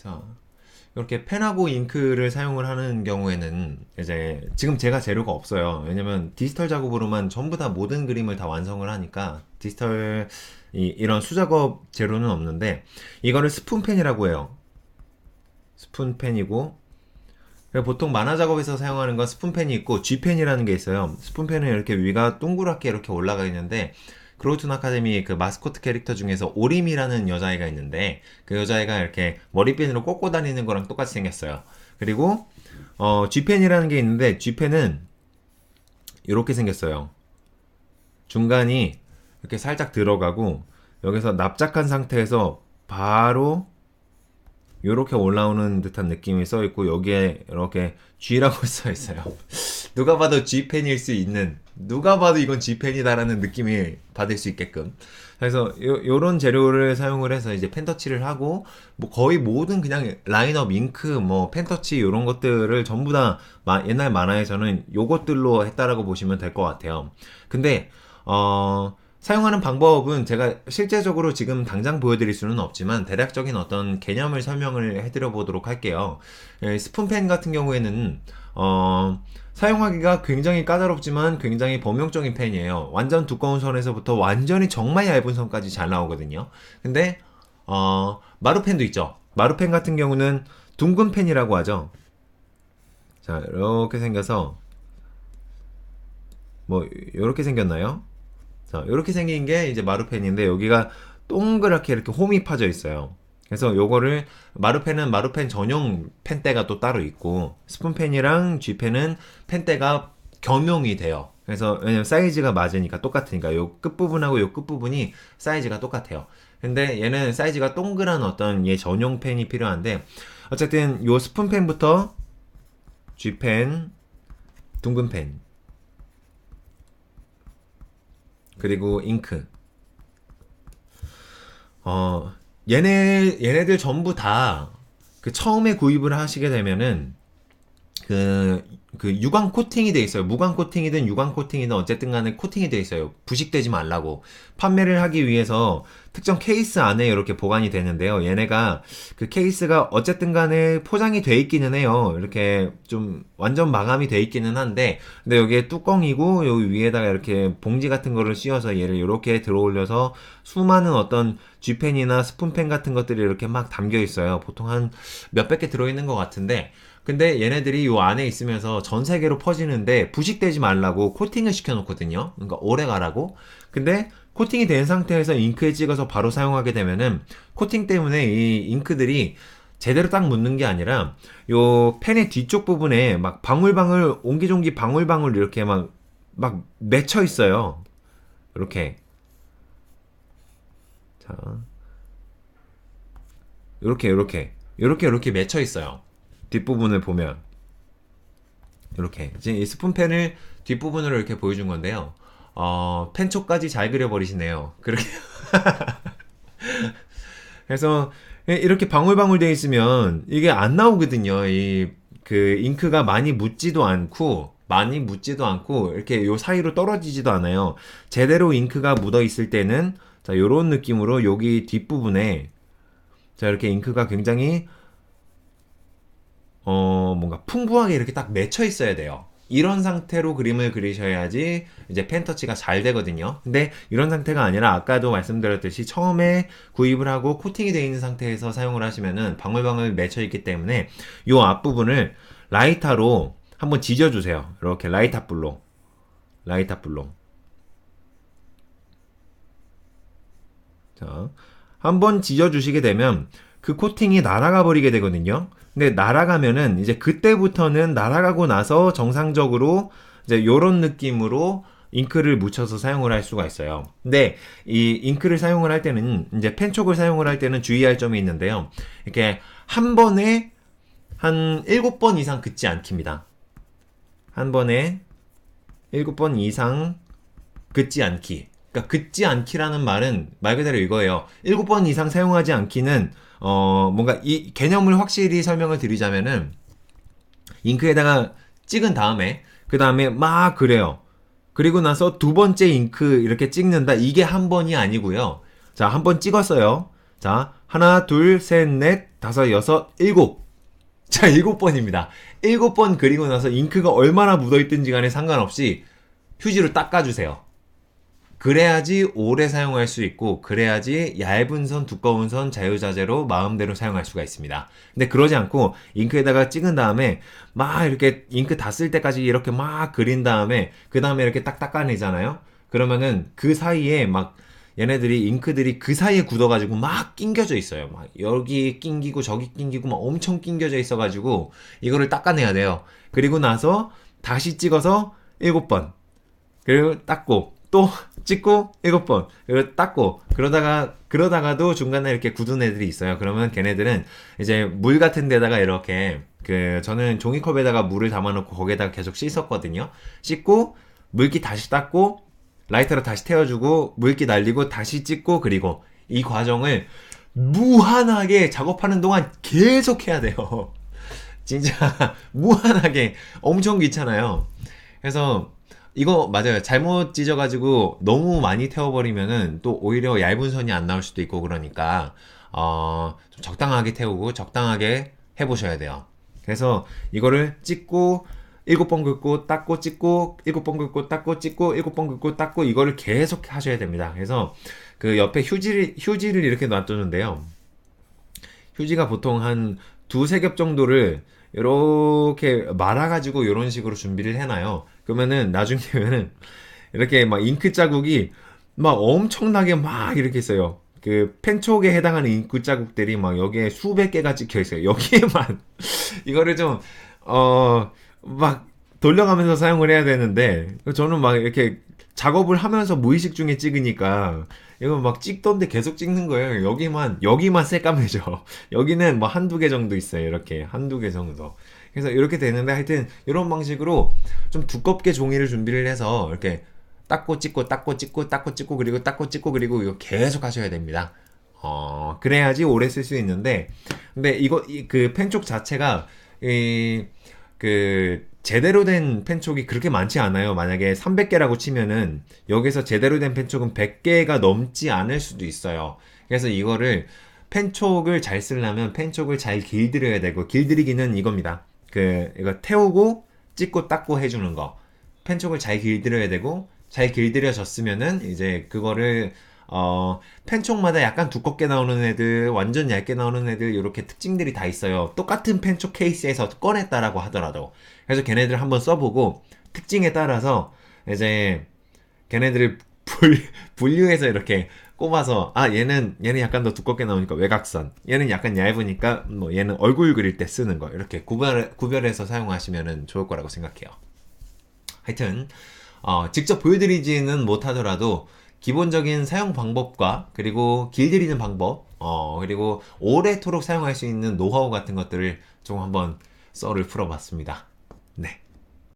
자, 이렇게 펜하고 잉크를 사용을 하는 경우에는 이제 지금 제가 재료가 없어요. 왜냐면 디지털 작업으로만 전부 다 모든 그림을 다 완성을 하니까 디지털 이, 이런 수작업 재료는 없는데 이거를 스푼펜이라고 해요. 스푼펜이고 보통 만화 작업에서 사용하는 건 스푼펜이 있고 G펜이라는 게 있어요. 스푼펜은 이렇게 위가 동그랗게 이렇게 올라가 있는데 그로우툰 아카데미 그 마스코트 캐릭터 중에서 오림이라는 여자애가 있는데 그 여자애가 이렇게 머리핀으로 꽂고 다니는 거랑 똑같이 생겼어요. 그리고 어 G펜이라는 게 있는데 G펜은 이렇게 생겼어요. 중간이 이렇게 살짝 들어가고 여기서 납작한 상태에서 바로 이렇게 올라오는 듯한 느낌이 써 있고 여기에 이렇게 G라고 써 있어요. 누가 봐도 G펜일 수 있는 누가 봐도 이건 G펜이다라는 느낌이 받을 수 있게끔 그래서 요, 요런 재료를 사용을 해서 이제 펜터치를 하고 뭐 거의 모든 그냥 라인업 잉크 뭐 펜터치 요런 것들을 전부 다 마- 옛날 만화에서는 요것들로 했다라고 보시면 될 것 같아요. 근데 어 사용하는 방법은 제가 실제적으로 지금 당장 보여드릴 수는 없지만 대략적인 어떤 개념을 설명을 해드려 보도록 할게요. 예, 스푼펜 같은 경우에는 어, 사용하기가 굉장히 까다롭지만 굉장히 범용적인 펜이에요. 완전 두꺼운 선에서부터 완전히 정말 얇은 선까지 잘 나오거든요. 근데 어, 마루펜도 있죠. 마루펜 같은 경우는 둥근 펜이라고 하죠. 자, 이렇게 생겨서 뭐 이렇게 생겼나요? 자, 이렇게 생긴 게 이제 마루펜인데 여기가 동그랗게 이렇게 홈이 파져 있어요. 그래서 요거를 마루펜은 마루펜 전용 펜대가 또 따로 있고 스푼펜이랑 G펜은 펜대가 겸용이 돼요. 그래서 왜냐면 사이즈가 맞으니까 똑같으니까 요 끝부분하고 요 끝부분이 사이즈가 똑같아요. 근데 얘는 사이즈가 동그란 어떤 얘 전용 펜이 필요한데 어쨌든 요 스푼펜부터 G펜, 둥근 펜 그리고 잉크. 어, 얘네, 얘네들 전부 다, 그 처음에 구입을 하시게 되면은, 그, 그 유광 코팅이 돼 있어요. 무광 코팅이든 유광 코팅이든 어쨌든 간에 코팅이 돼 있어요. 부식되지 말라고. 판매를 하기 위해서 특정 케이스 안에 이렇게 보관이 되는데요. 얘네가 그 케이스가 어쨌든 간에 포장이 돼 있기는 해요. 이렇게 좀 완전 마감이 돼 있기는 한데, 근데 여기에 뚜껑이고, 여기 위에다가 이렇게 봉지 같은 거를 씌워서 얘를 이렇게 들어 올려서 수많은 어떤 G펜이나 스푼펜 같은 것들이 이렇게 막 담겨 있어요. 보통 한 몇백 개 들어 있는 것 같은데, 근데 얘네들이 요 안에 있으면서 전 세계로 퍼지는데 부식되지 말라고 코팅을 시켜놓거든요. 그러니까 오래 가라고. 근데 코팅이 된 상태에서 잉크에 찍어서 바로 사용하게 되면은 코팅 때문에 이 잉크들이 제대로 딱 묻는 게 아니라 요 펜의 뒤쪽 부분에 막 방울방울 옹기종기 방울방울 이렇게 막 막 맺혀 있어요. 이렇게 자 이렇게 이렇게 이렇게 이렇게 맺혀 있어요. 뒷부분을 보면 이렇게 이제 이 스푼펜을 뒷부분으로 이렇게 보여준 건데요. 어, 펜초까지 잘 그려버리시네요. 그렇게 그래서 이렇게 방울방울 돼 있으면 이게 안 나오거든요. 이 그 잉크가 많이 묻지도 않고 많이 묻지도 않고 이렇게 요 사이로 떨어지지도 않아요. 제대로 잉크가 묻어 있을 때는 자 요런 느낌으로 여기 뒷부분에 자 이렇게 잉크가 굉장히 어, 뭔가 풍부하게 이렇게 딱 맺혀 있어야 돼요. 이런 상태로 그림을 그리셔야지 이제 펜터치가 잘 되거든요. 근데 이런 상태가 아니라 아까도 말씀드렸듯이 처음에 구입을 하고 코팅이 되어 있는 상태에서 사용을 하시면은 방울방울 맺혀 있기 때문에 이 앞부분을 라이터로 한번 지져주세요. 이렇게 라이터 불로. 라이터 불로. 자, 한번 지져주시게 되면 그 코팅이 날아가 버리게 되거든요. 근데 날아가면은 이제 그때부터는 날아가고 나서 정상적으로 이제 요런 느낌으로 잉크를 묻혀서 사용을 할 수가 있어요. 근데 이 잉크를 사용을 할 때는 이제 펜촉을 사용을 할 때는 주의할 점이 있는데요. 이렇게 한 번에 한 7번 이상 긋지 않기입니다. 한 번에 7번 이상 긋지 않기. 그러니까 긋지 않기라는 말은 말 그대로 이거예요. 7번 이상 사용하지 않기는 어 뭔가 이 개념을 확실히 설명을 드리자면은 잉크에다가 찍은 다음에 그 다음에 막 그래요. 그리고 나서 두 번째 잉크 이렇게 찍는다. 이게 한 번이 아니고요. 자, 한 번 찍었어요. 자, 하나, 둘, 셋, 넷, 다섯, 여섯, 일곱. 자, 일곱 번입니다. 일곱 번 그리고 나서 잉크가 얼마나 묻어있든지 간에 상관없이 휴지로 닦아주세요. 그래야지 오래 사용할 수 있고, 그래야지 얇은 선, 두꺼운 선 자유자재로 마음대로 사용할 수가 있습니다. 근데 그러지 않고, 잉크에다가 찍은 다음에, 막 이렇게 잉크 다 쓸 때까지 이렇게 막 그린 다음에, 그 다음에 이렇게 딱 닦아내잖아요? 그러면은 그 사이에 막, 얘네들이 잉크들이 그 사이에 굳어가지고 막 낑겨져 있어요. 막 여기 낑기고 저기 낑기고 막 엄청 낑겨져 있어가지고 이거를 닦아내야 돼요. 그리고 나서 다시 찍어서 일곱 번 그리고 닦고 또 찍고 일곱 번 그리고 닦고 그러다가 그러다가도 중간에 이렇게 굳은 애들이 있어요. 그러면 걔네들은 이제 물 같은 데다가 이렇게 그 저는 종이컵에다가 물을 담아놓고 거기에다가 계속 씻었거든요. 씻고 물기 다시 닦고 라이터로 다시 태워주고 물기 날리고 다시 찍고 그리고 이 과정을 무한하게 작업하는 동안 계속 해야 돼요. 진짜 무한하게 엄청 귀찮아요. 그래서 이거 맞아요. 잘못 찢어가지고 너무 많이 태워버리면은 또 오히려 얇은 선이 안 나올 수도 있고 그러니까 어, 좀 적당하게 태우고 적당하게 해보셔야 돼요. 그래서 이거를 찍고 일곱 번 긁고 닦고 찍고 일곱 번 긁고 닦고 찍고 일곱 번 긁고 닦고 이거를 계속 하셔야 됩니다. 그래서 그 옆에 휴지를 휴지를 이렇게 놔두는데요. 휴지가 보통 한 두세 겹 정도를 이렇게 말아가지고 이런 식으로 준비를 해놔요. 그러면은 나중에 는 이렇게 막 잉크 자국이 막 엄청나게 막 이렇게 있어요. 그 펜촉에 해당하는 잉크 자국들이 막 여기에 수백 개가 찍혀 있어요. 여기에만 이거를 좀 어 막 돌려가면서 사용을 해야 되는데 저는 막 이렇게 작업을 하면서 무의식 중에 찍으니까 이거 막 찍던데 계속 찍는 거예요. 여기만 여기만 새까매져. 여기는 뭐 한두 개 정도 있어요. 이렇게 한두 개 정도. 그래서 이렇게 되는데 하여튼 이런 방식으로 좀 두껍게 종이를 준비를 해서 이렇게 닦고 찍고 닦고 찍고 닦고 찍고 그리고 닦고 찍고 그리고 이거 계속 하셔야 됩니다. 어 그래야지 오래 쓸 수 있는데 근데 이거 그 펜촉 자체가 이그 제대로 된 펜촉이 그렇게 많지 않아요. 만약에 300개라고 치면은 여기서 제대로 된 펜촉은 100개가 넘지 않을 수도 있어요. 그래서 이거를 펜촉을 잘 쓰려면 펜촉을 잘 길들여야 되고 길들이기는 이겁니다. 그 이거 태우고 찍고 닦고 해주는 거. 펜촉을 잘 길들여야 되고 잘 길들여졌으면은 이제 그거를 어, 펜촉마다 약간 두껍게 나오는 애들, 완전 얇게 나오는 애들, 이렇게 특징들이 다 있어요. 똑같은 펜촉 케이스에서 꺼냈다라고 하더라도. 그래서 걔네들 한번 써보고, 특징에 따라서, 이제, 걔네들을 분, 분류해서 이렇게 꼽아서, 아, 얘는, 얘는 약간 더 두껍게 나오니까 외곽선, 얘는 약간 얇으니까, 뭐, 얘는 얼굴 그릴 때 쓰는 거, 이렇게 구별, 구별해서 사용하시면 좋을 거라고 생각해요. 하여튼, 어, 직접 보여드리지는 못하더라도, 기본적인 사용 방법과 그리고 길들이는 방법, 어, 그리고 오래도록 사용할 수 있는 노하우 같은 것들을 좀 한번 썰을 풀어봤습니다. 네.